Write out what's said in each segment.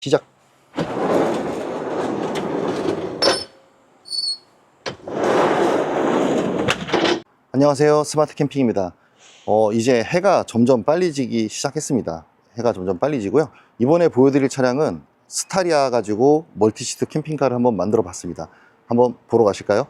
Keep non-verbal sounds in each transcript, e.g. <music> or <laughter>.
시작. 안녕하세요. 스마트 캠핑입니다. 어, 이제 해가 점점 빨리 지기 시작했습니다. 해가 점점 빨리 지고요. 이번에 보여드릴 차량은 스타리아 가지고 멀티시트 캠핑카를 한번 만들어 봤습니다. 한번 보러 가실까요?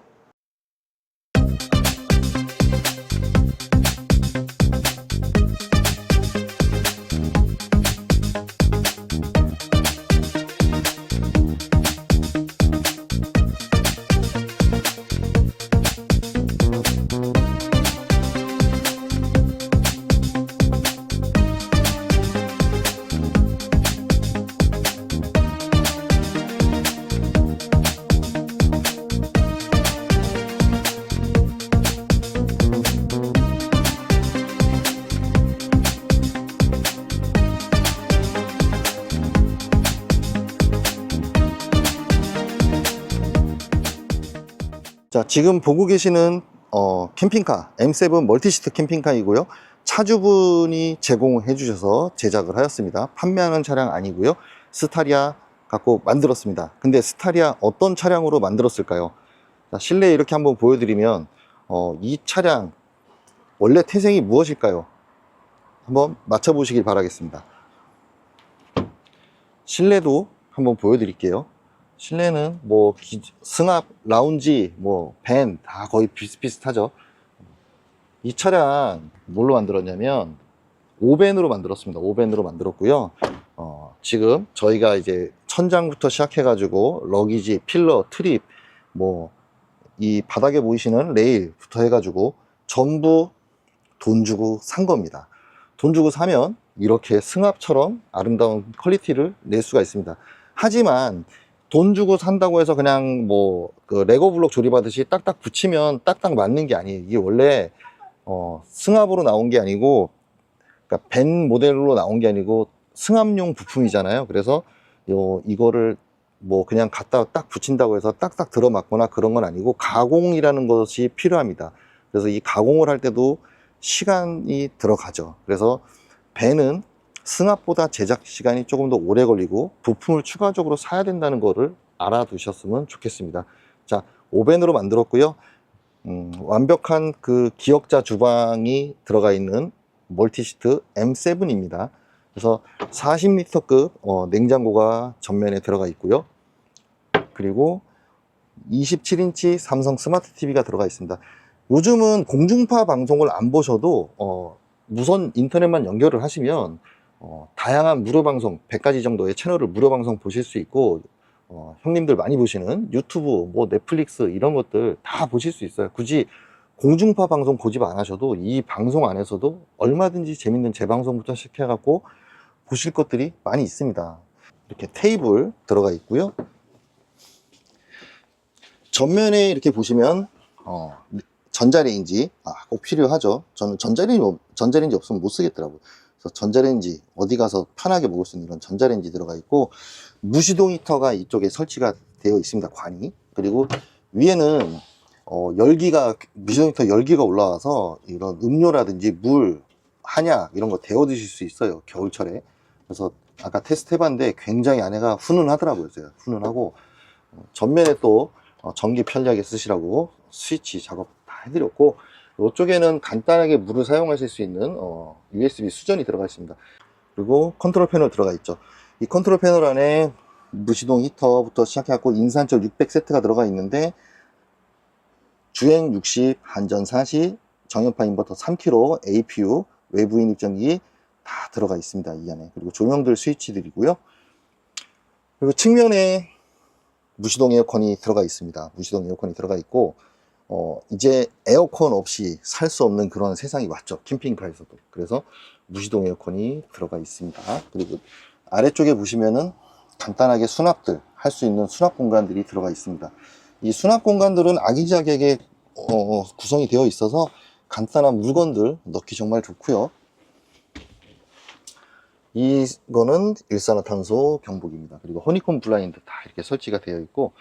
자, 지금 보고 계시는 어, 캠핑카 M7 멀티시트 캠핑카이고요. 차주분이 제공해 주셔서 제작을 하였습니다. 판매하는 차량 아니고요. 스타리아 갖고 만들었습니다. 근데 스타리아 어떤 차량으로 만들었을까요? 자, 실내 이렇게 한번 보여드리면 어, 이 차량 원래 태생이 무엇일까요? 한번 맞춰보시길 바라겠습니다. 실내도 한번 보여드릴게요. 실내는 뭐 기- 승합, 라운지, 뭐 밴 다 거의 비슷비슷하죠. 이 차량 뭘로 만들었냐면 5밴으로 만들었습니다. 5밴으로 만들었고요. 어, 지금 저희가 이제 천장부터 시작해가지고 러기지, 필러, 트립, 뭐 이 바닥에 보이시는 레일부터 해가지고 전부 돈 주고 산 겁니다. 돈 주고 사면 이렇게 승합처럼 아름다운 퀄리티를 낼 수가 있습니다. 하지만 돈 주고 산다고 해서 그냥 뭐 그 레고 블록 조립하듯이 딱딱 붙이면 딱딱 맞는 게 아니에요. 이게 원래 어 승합으로 나온 게 아니고 그러니까 밴 모델로 나온 게 아니고 승합용 부품이잖아요. 그래서 요 이거를 뭐 그냥 갖다 딱 붙인다고 해서 딱딱 들어맞거나 그런 건 아니고 가공이라는 것이 필요합니다. 그래서 이 가공을 할 때도 시간이 들어가죠. 그래서 밴은 승합보다 제작 시간이 조금 더 오래 걸리고 부품을 추가적으로 사야 된다는 거를 알아두셨으면 좋겠습니다. 자, 5밴으로 만들었고요. 음, 완벽한 그 기역자 주방이 들어가 있는 멀티시트 M7입니다. 그래서 40리터급 어, 냉장고가 전면에 들어가 있고요. 그리고 27인치 삼성 스마트 TV가 들어가 있습니다. 요즘은 공중파 방송을 안 보셔도 어, 무선 인터넷만 연결을 하시면 어, 다양한 무료 방송 100가지 정도의 채널을 무료 방송 보실 수 있고 어, 형님들 많이 보시는 유튜브, 뭐 넷플릭스 이런 것들 다 보실 수 있어요. 굳이 공중파 방송 고집 안 하셔도 이 방송 안에서도 얼마든지 재밌는 재방송부터 시작해갖고 보실 것들이 많이 있습니다. 이렇게 테이블 들어가 있고요. 전면에 이렇게 보시면 어, 전자레인지 아, 꼭 필요하죠. 저는 전자레인지, 없- 전자레인지 없으면 못 쓰겠더라고요. 그래서 전자레인지 어디 가서 편하게 먹을 수 있는 이런 전자레인지 들어가 있고 무시동 히터가 이쪽에 설치가 되어 있습니다. 관이 그리고 위에는 어, 열기가 무시동 히터 열기가 올라와서 이런 음료라든지 물, 한약 이런 거 데워 드실 수 있어요. 겨울철에 그래서 아까 테스트 해봤는데 굉장히 안에가 훈훈하더라고요. 제가 훈훈하고 어, 전면에 또 어, 전기 편리하게 쓰시라고 스위치 작업 다 해드렸고 이쪽에는 간단하게 물을 사용하실 수 있는 어, USB 수전이 들어가 있습니다. 그리고 컨트롤 패널 들어가 있죠. 이 컨트롤 패널 안에 무시동 히터부터 시작해갖고 인산철 600 세트가 들어가 있는데 주행 60, 한전 40, 정연파 인버터 3kg, APU, 외부 인 입전기 다 들어가 있습니다. 이 안에. 그리고 조명들 스위치들이고요. 그리고 측면에 무시동 에어컨이 들어가 있습니다. 무시동 에어컨이 들어가 있고 어, 이제 에어컨 없이 살 수 없는 그런 세상이 왔죠. 캠핑카에서도. 그래서 무시동 에어컨이 들어가 있습니다. 그리고 아래쪽에 보시면은 간단하게 수납들, 할 수 있는 수납 공간들이 들어가 있습니다. 이 수납 공간들은 아기자기하게 어, 구성이 되어 있어서 간단한 물건들 넣기 정말 좋고요. 이거는 일산화탄소 경보기입니다. 그리고 허니콤 블라인드 다 이렇게 설치가 되어 있고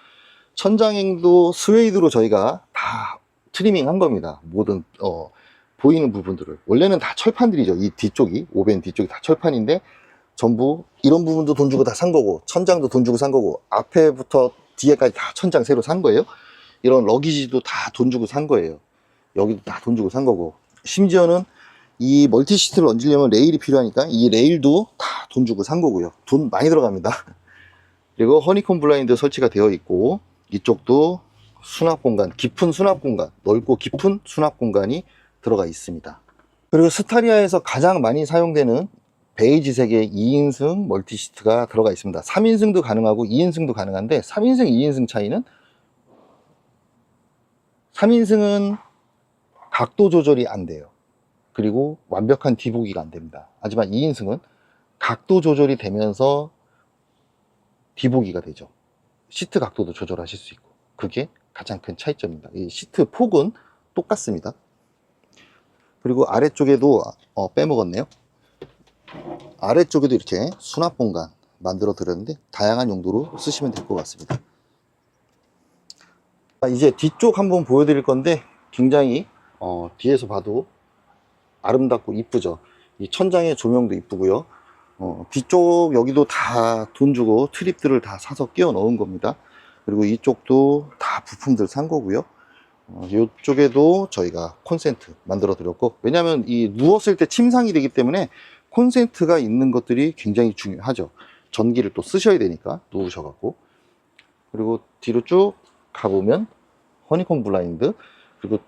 천장행도 스웨이드로 저희가 다 트리밍 한 겁니다. 모든 어, 보이는 부분들을 원래는 다 철판들이죠. 이 뒤쪽이 오벤 뒤쪽이 다 철판인데 전부 이런 부분도 돈 주고 다 산 거고 천장도 돈 주고 산 거고 앞에부터 뒤에까지 다 천장 새로 산 거예요. 이런 러기지도 다 돈 주고 산 거예요. 여기도 다 돈 주고 산 거고 심지어는 이 멀티 시트를 얹으려면 레일이 필요하니까 이 레일도 다 돈 주고 산 거고요. 돈 많이 들어갑니다. <laughs> 그리고 허니콤 블라인드 설치가 되어 있고 이쪽도 수납 공간, 깊은 수납 공간, 넓고 깊은 수납 공간이 들어가 있습니다. 그리고 스타리아에서 가장 많이 사용되는 베이지색의 2인승 멀티시트가 들어가 있습니다. 3인승도 가능하고 2인승도 가능한데 3인승, 2인승 차이는 3인승은 각도 조절이 안 돼요. 그리고 완벽한 뒤보기가 안 됩니다. 하지만 2인승은 각도 조절이 되면서 뒤보기가 되죠. 시트 각도도 조절하실 수 있고 그게 가장 큰 차이점입니다. 이 시트 폭은 똑같습니다. 그리고 아래쪽에도 어, 빼먹었네요. 아래쪽에도 이렇게 수납 공간 만들어 드렸는데 다양한 용도로 쓰시면 될 것 같습니다. 자, 이제 뒤쪽 한번 보여드릴 건데 굉장히 어, 뒤에서 봐도 아름답고 이쁘죠. 이 천장의 조명도 이쁘고요. 어, 뒤쪽 여기도 다 돈 주고 트립들을 다 사서 끼워 넣은 겁니다. 그리고 이쪽도 다 부품들 산 거고요. 어, 이쪽에도 저희가 콘센트 만들어 드렸고 왜냐하면 이 누웠을 때 침상이 되기 때문에 콘센트가 있는 것들이 굉장히 중요하죠. 전기를 또 쓰셔야 되니까 누우셔 갖고 그리고 뒤로 쭉 가보면 허니콤 블라인드 그리고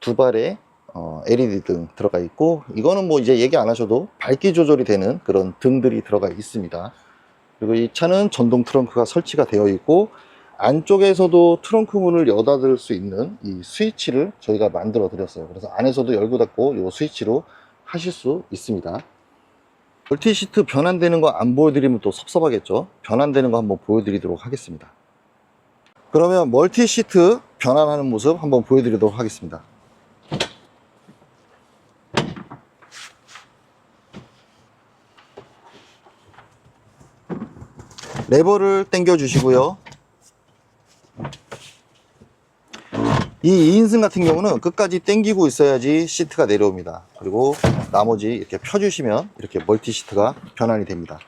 두 발의 어, LED 등 들어가 있고 이거는 뭐 이제 얘기 안 하셔도 밝기 조절이 되는 그런 등들이 들어가 있습니다. 그리고 이 차는 전동 트렁크가 설치가 되어 있고 안쪽에서도 트렁크 문을 여닫을 수 있는 이 스위치를 저희가 만들어 드렸어요. 그래서 안에서도 열고 닫고 이 스위치로 하실 수 있습니다. 멀티 시트 변환되는 거 안 보여드리면 또 섭섭하겠죠. 변환되는 거 한번 보여드리도록 하겠습니다. 그러면 멀티 시트 변환하는 모습 한번 보여드리도록 하겠습니다. 레버를 당겨 주시고요. 이 2인승 같은 경우는 끝까지 당기고 있어야지 시트가 내려옵니다. 그리고 나머지 이렇게 펴주시면 이렇게 멀티 시트가 변환이 됩니다.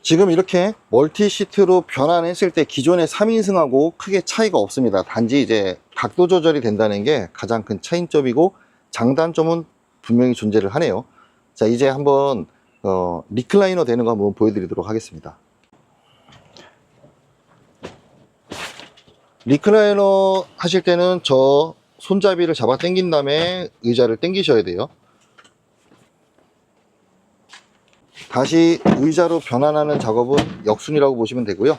지금 이렇게 멀티 시트로 변환했을 때 기존의 3인승하고 크게 차이가 없습니다. 단지 이제 각도 조절이 된다는 게 가장 큰 차이점이고 장단점은 분명히 존재를 하네요. 자, 이제 한번 어, 리클라이너 되는 거 한번 보여드리도록 하겠습니다. 리클라이너 하실 때는 저 손잡이를 잡아 당긴 다음에 의자를 당기셔야 돼요. 다시 의자로 변환하는 작업은 역순이라고 보시면 되고요.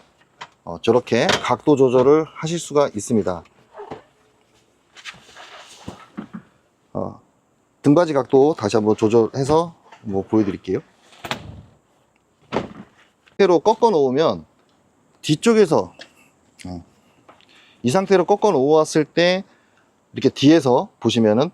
어, 저렇게 각도 조절을 하실 수가 있습니다. 어, 등받이 각도 다시 한번 조절해서 뭐 보여드릴게요. 상태로 꺾어 놓으면 뒤쪽에서 어, 이 상태로 꺾어 놓았을 때 이렇게 뒤에서 보시면은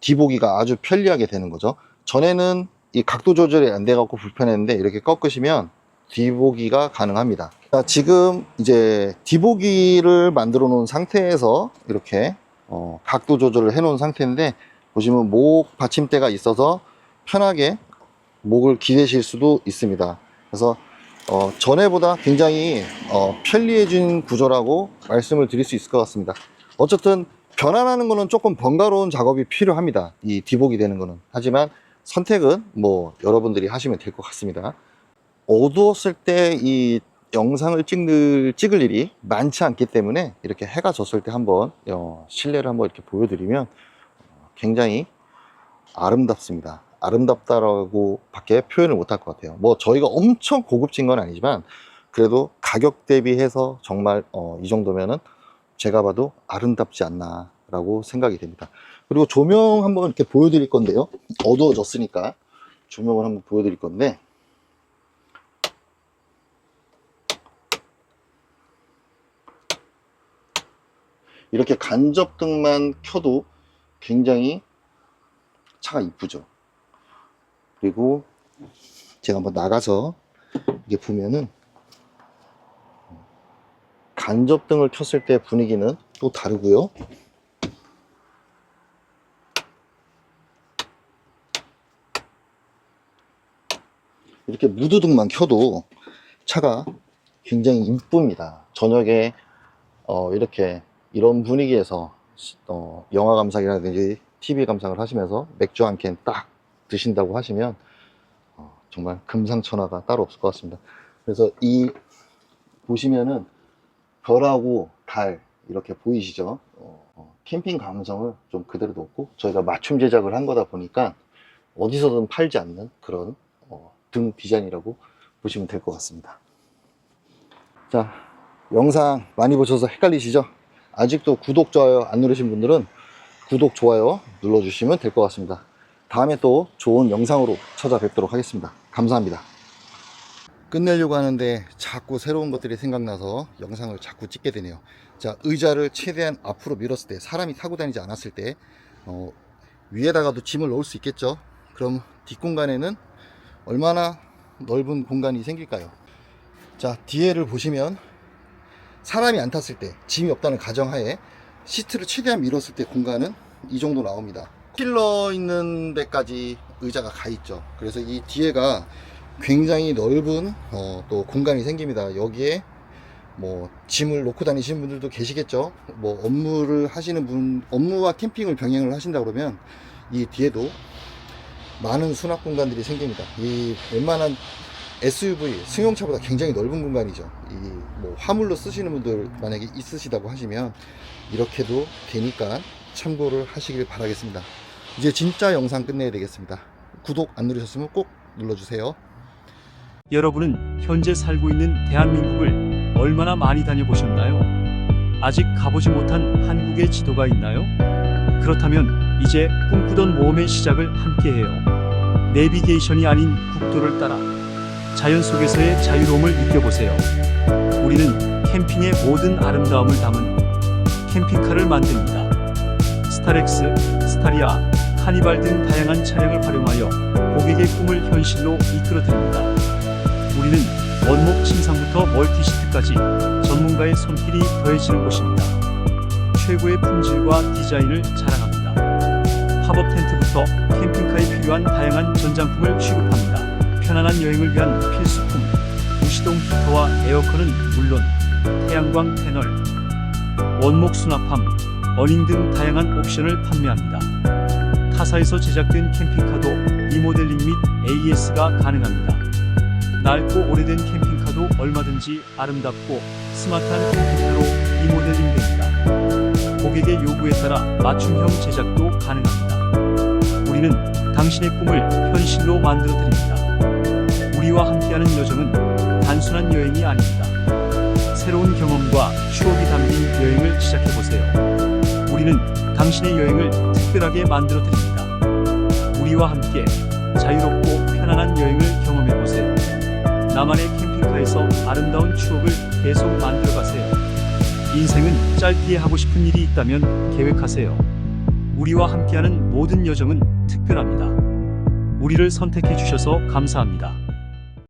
뒤보기가 아주 편리하게 되는 거죠. 전에는 이 각도 조절이 안 돼 갖고 불편했는데 이렇게 꺾으시면 뒤보기가 가능합니다. 자, 지금 이제 뒤보기를 만들어 놓은 상태에서 이렇게 어, 각도 조절을 해 놓은 상태인데 보시면 목 받침대가 있어서 편하게 목을 기대실 수도 있습니다. 그래서 어, 전에보다 굉장히 어, 편리해진 구조라고 말씀을 드릴 수 있을 것 같습니다. 어쨌든 변환하는 거는 조금 번거로운 작업이 필요합니다. 이 뒤복이 되는 거는. 하지만 선택은 뭐 여러분들이 하시면 될 것 같습니다. 어두웠을 때 이 영상을 찍을, 찍을 일이 많지 않기 때문에 이렇게 해가 졌을 때 한번 어, 실내를 한번 이렇게 보여드리면 굉장히 아름답습니다. 아름답다라고 밖에 표현을 못할 것 같아요. 뭐 저희가 엄청 고급진 건 아니지만 그래도 가격 대비해서 정말 어, 이 정도면은 제가 봐도 아름답지 않나 라고 생각이 됩니다. 그리고 조명 한번 이렇게 보여드릴 건데요. 어두워졌으니까 조명을 한번 보여드릴 건데 이렇게 간접등만 켜도 굉장히 차가 이쁘죠. 그리고 제가 한번 나가서 이게 보면은 간접등을 켰을 때 분위기는 또 다르고요. 이렇게 무드등만 켜도 차가 굉장히 이쁩니다. 저녁에 어, 이렇게 이런 분위기에서 시- 어, 영화 감상이라든지 TV 감상을 하시면서 맥주 한 캔 딱 드신다고 하시면 어, 정말 금상첨화가 따로 없을 것 같습니다. 그래서 이 보시면은 별하고 달 이렇게 보이시죠? 어, 어, 캠핑 감성을 좀 그대로 놓고 저희가 맞춤 제작을 한 거다 보니까 어디서든 팔지 않는 그런 어, 등 디자인이라고 보시면 될 것 같습니다. 자, 영상 많이 보셔서 헷갈리시죠? 아직도 구독, 좋아요 안 누르신 분들은 구독, 좋아요 눌러주시면 될 것 같습니다. 다음에 또 좋은 영상으로 찾아뵙도록 하겠습니다. 감사합니다. 끝내려고 하는데 자꾸 새로운 것들이 생각나서 영상을 자꾸 찍게 되네요. 자, 의자를 최대한 앞으로 밀었을 때, 사람이 타고 다니지 않았을 때, 어, 위에다가도 짐을 넣을 수 있겠죠? 그럼 뒷공간에는 얼마나 넓은 공간이 생길까요? 자, 뒤에를 보시면 사람이 안 탔을 때, 짐이 없다는 가정하에 시트를 최대한 밀었을 때 공간은 이 정도 나옵니다. 킬러 있는 데까지 의자가 가 있죠. 그래서 이 뒤에가 굉장히 넓은 어, 또 공간이 생깁니다. 여기에 뭐 짐을 놓고 다니시는 분들도 계시겠죠. 뭐 업무를 하시는 분, 업무와 캠핑을 병행을 하신다 그러면 이 뒤에도 많은 수납 공간들이 생깁니다. 이 웬만한 SUV 승용차보다 굉장히 넓은 공간이죠. 이 뭐 화물로 쓰시는 분들 만약에 있으시다고 하시면 이렇게도 되니까 참고를 하시길 바라겠습니다. 이제 진짜 영상 끝내야 되겠습니다. 구독 안 누르셨으면 꼭 눌러주세요. 여러분은 현재 살고 있는 대한민국을 얼마나 많이 다녀보셨나요? 아직 가보지 못한 한국의 지도가 있나요? 그렇다면 이제 꿈꾸던 모험의 시작을 함께해요. 내비게이션이 아닌 국도를 따라 자연 속에서의 자유로움을 느껴보세요. 우리는 캠핑의 모든 아름다움을 담은 캠핑카를 만듭니다. 스타렉스, 스타리아, 카니발 등 다양한 차량을 활용하여 고객의 꿈을 현실로 이끌어드립니다. 우리는 원목 침상부터 멀티시트까지 전문가의 손길이 더해지는 곳입니다. 최고의 품질과 디자인을 자랑합니다. 팝업 텐트부터 캠핑카에 필요한 다양한 전장품을 취급합니다. 편안한 여행을 위한 필수품, 무시동 히터와 에어컨은 물론 태양광 패널, 원목 수납함, 어닝 등 다양한 옵션을 판매합니다. 타사에서 제작된 캠핑카도 리모델링 및 AS가 가능합니다. 낡고 오래된 캠핑카도 얼마든지 아름답고 스마트한 캠핑카로 리모델링 됩니다. 고객의 요구에 따라 맞춤형 제작도 가능합니다. 우리는 당신의 꿈을 현실로 만들어 드립니다. 우리와 함께하는 여정은 단순한 여행이 아닙니다. 새로운 경험과 추억이 담긴 여행을 시작해 보세요. 우리는 당신의 여행을 특별하게 만들어 드립니다. 우리와 함께 자유롭고 편안한 여행을 경험해 보세요. 나만의 캠핑카에서 아름다운 추억을 계속 만들어 가세요. 인생은 짧게 하고 싶은 일이 있다면 계획하세요. 우리와 함께하는 모든 여정은 특별합니다. 우리를 선택해 주셔서 감사합니다.